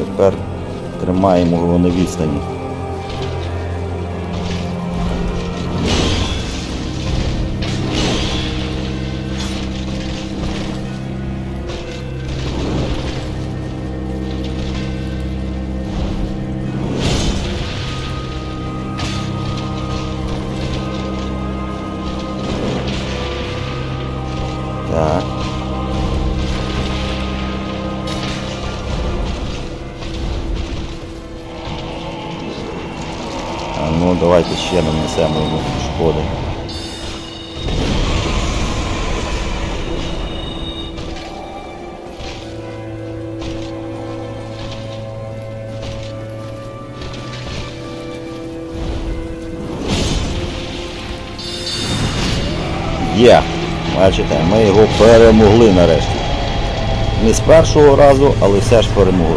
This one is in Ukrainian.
Тепер тримаємо його на відстані. Так. Ну давайте ще нанесемо йому шкоди. Є, бачите, ми його перемогли нарешті. Не з першого разу, але все ж перемогли.